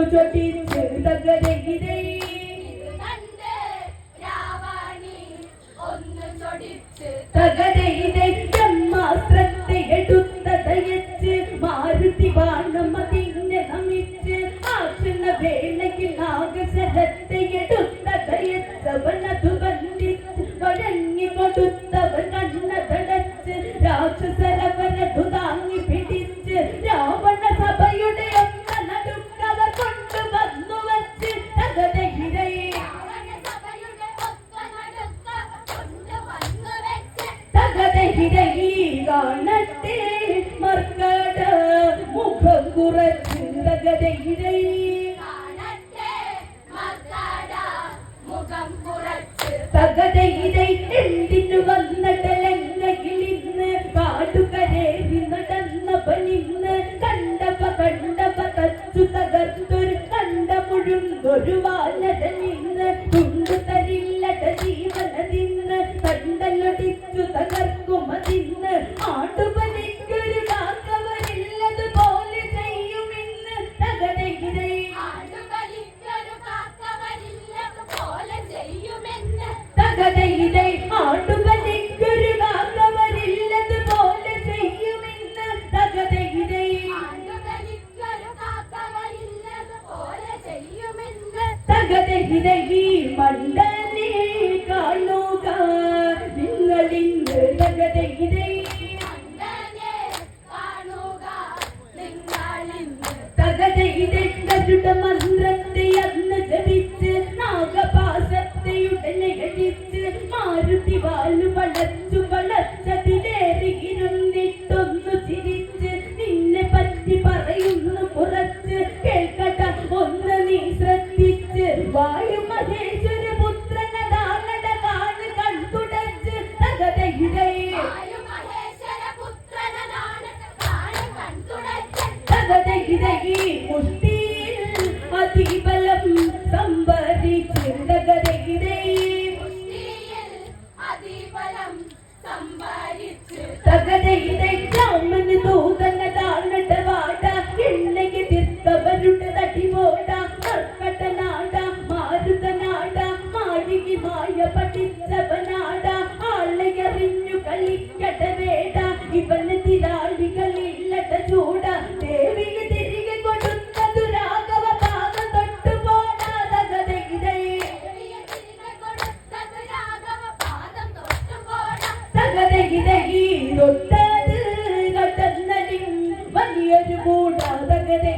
തകരയിരേ കണ്ട് കാണട്ടെ മർക്കട മുഖം കുറച്ച് തകതഹിരൈ കാണട്ടെ മർക്കട മുഖം കുറച്ച് തകതഹിരൈ എന്തിനു വന്നടലങ്ങയിലിന്ന് കാടുകരേറി നടന്നവനിന്ന് കണ്ടവ കണ്ടവ തച്ചു തകർത്തൊരു കണ്ട മുഴുന്നൊരു വാനരനിന്ന്. തുണ്ടു തകതഹിതകി മണ്ഡലേ കാണുക നിങ്ങളിന്ന് തകതഹിതൈ കരുട മന്ത്രത്തെ അന്ന് ജപിച്ച് നാഗപാസത്തെ ഉടനെ മാരുതി വാലു വളച്ചു മുഷ്ടിയിൽ അതിബലം സമ്പാദിച്ചിടകരകിടേ തകരയിടയ്ക്കാമെന്ന് തൂതങ്ങതാണട്ട വാട എണ്ണയ്ക്ക് തിർത്തവരുടെ തടി പോട കർക്കട്ടനാട മാരുതനാട മാഴികി മായ പഠിച്ചവനാട ആളെയറിഞ്ഞു കളിക്കട വലിയൊരു കൂടാതകരെ